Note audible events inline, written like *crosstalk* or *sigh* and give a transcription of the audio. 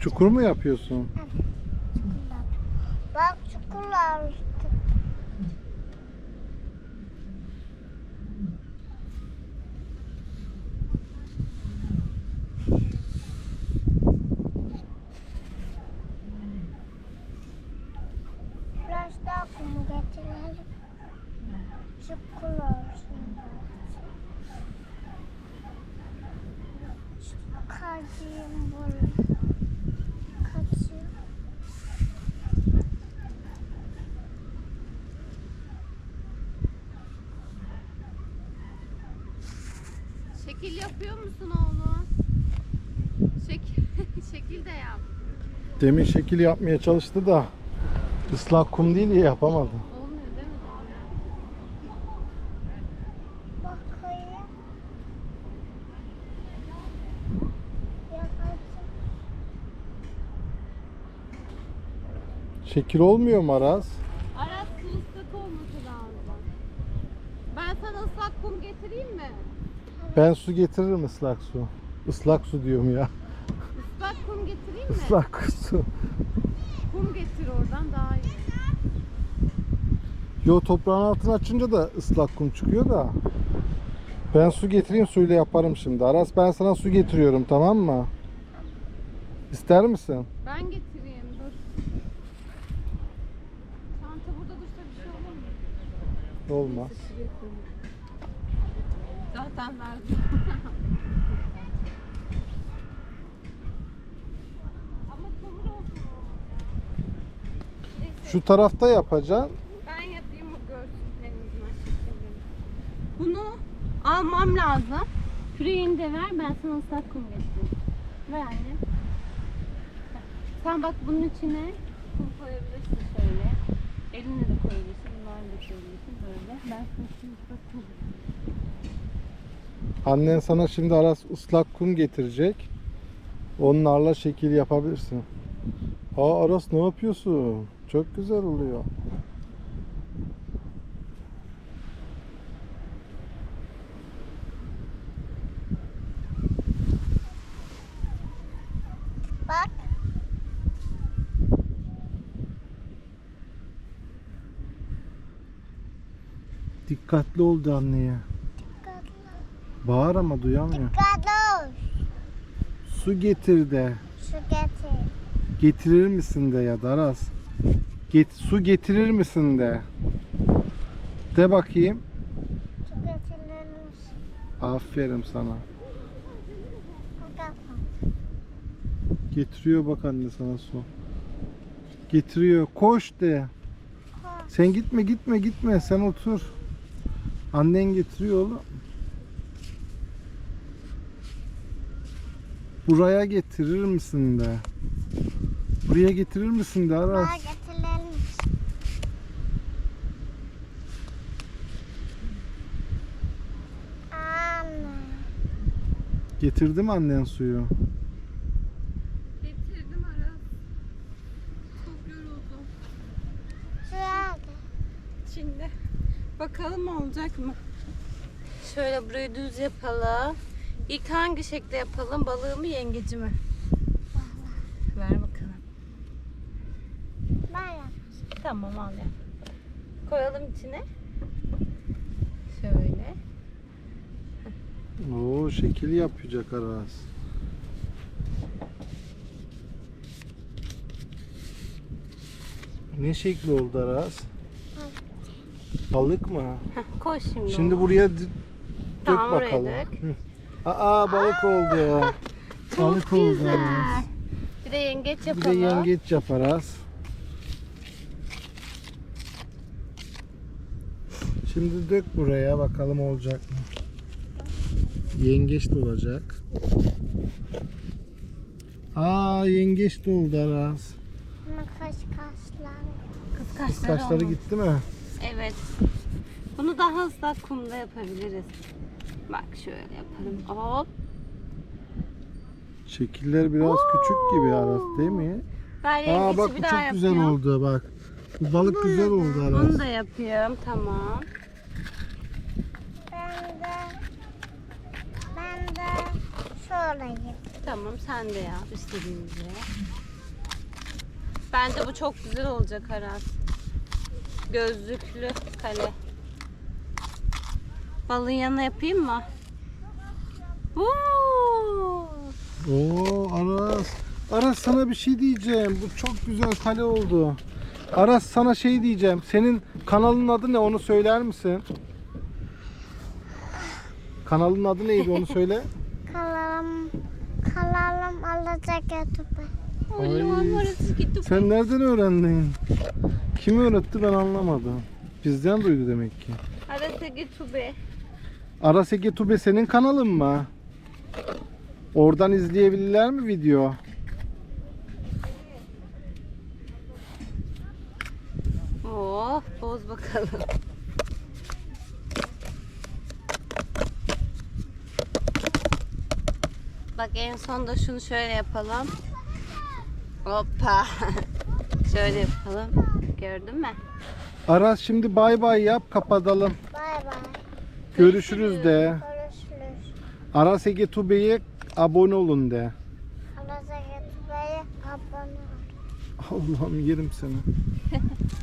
Çukur mu yapıyorsun? Bak çukurlar. Biraz daha kumu getirelim. Çukur Şekil yapıyor musun oğlum? Şekil, *laughs* şekil de yap. Demin şekil yapmaya çalıştı da ıslak kum değil ya yapamadı. Olmuyor değil mi? Bakayım. Şekil olmuyor mu Aras? Aras ıslak olması lazım. Ben sana ıslak kum getireyim mi? Ben su getiririm ıslak su. Islak su diyorum ya. Islak kum getireyim mi? Islak su. Kum getir oradan daha iyi. Yo toprağın altını açınca da ıslak kum çıkıyor da. Ben su getireyim suyla yaparım şimdi. Aras ben sana su getiriyorum tamam mı? İster misin? Ben getireyim dur. Çanta burada dursa bir şey olur mu? Olmaz. Zaten verdim. Şu tarafta yapacaksın. ben yapayım o görsün en azından şeklini. Bunu almam lazım. Küreğini de ver ben sana ıslak kum getireyim. Ver anne. Sen bak bunun içine kum koyabilirsin şöyle. Eline de koyabilirsin. Bunları da koyabilirsin böyle. Ben sana şimdi ıslak kum Annen sana şimdi Aras ıslak kum getirecek. Onlarla şekil yapabilirsin. Aa Aras ne yapıyorsun? Çok güzel oluyor. Bak. Dikkatli ol da anneye. Bağır ama duyamıyor. Dikkatli ol. Su getir de. Su getir. Getirir misin de ya da Aras. Get, su getirir misin de. De bakayım. Su getirir misin? Aferin sana. Getiriyor bak anne sana su. Getiriyor. Koş de. Koş. Sen gitme gitme gitme sen otur. Annen getiriyor oğlum. Buraya getirir misin de? Buraya getirir misin de Aras? Getirir misin? Anne. Getirdi mi annen suyu? Getirdim Aras. Çok yoruldum. Su nerede? Şimdi bakalım olacak mı? Şöyle burayı düz yapalım. İlk hangi şekilde yapalım? Balığı mı yengeci mi? Ver bakalım. Ben yap. Tamam al ya. Koyalım içine. Şöyle. Oo şekil yapacak Aras. Ne şekli oldu Aras? Balık mı? Heh, koy şimdi. Şimdi onu. buraya d- dök Tamam, oraya bakalım. dök. Hı. Aa balık oldu. Çok balık oldu güzel. Bir de yengeç Bir de yapalım. yengeç yap Aras. Şimdi dök buraya bakalım olacak mı? Yengeç de olacak. Aa yengeç de oldu Aras. Ama kaş kaşlar. Kız kaşları, Kaşları gitti mi? Evet. Bunu daha ıslak kumda yapabiliriz. Bak şöyle yapalım. Hop. Şekiller biraz küçük gibi Aras değil mi? Ben Aa bak bu çok güzel oldu bak. Bu balık güzel oldu Aras. Bunu da yapıyorum. Tamam. Ben de ben de Şöyle yap. Tamam sen de yap istediğinizi. Bence bu çok güzel olacak Aras. Gözlüklü kale. Balın yanına yapayım mı? Oo! Oo Aras. Aras sana bir şey diyeceğim. Bu çok güzel kale oldu. Aras sana şey diyeceğim. Senin kanalın adı ne onu söyler misin? Kanalın adı neydi onu söyle. *laughs* Kalalım. Kalalım alacak YouTube. Ay. Sen nereden öğrendin? Kim öğretti ben anlamadım. Bizden duydu demek ki. Arası git be. Aras Ege Tube senin kanalın mı? Oradan izleyebilirler mi video? Oh, boz bakalım. Bak en son da şunu şöyle yapalım. Hoppa. *laughs* şöyle yapalım. Gördün mü? Aras şimdi bay bay yap kapatalım. Görüşürüz de. Görüşürüz. Aras Ege Tube'ye abone olun de. Alacak YouTube'ya abone ol. Allah'ım yerim seni. *laughs*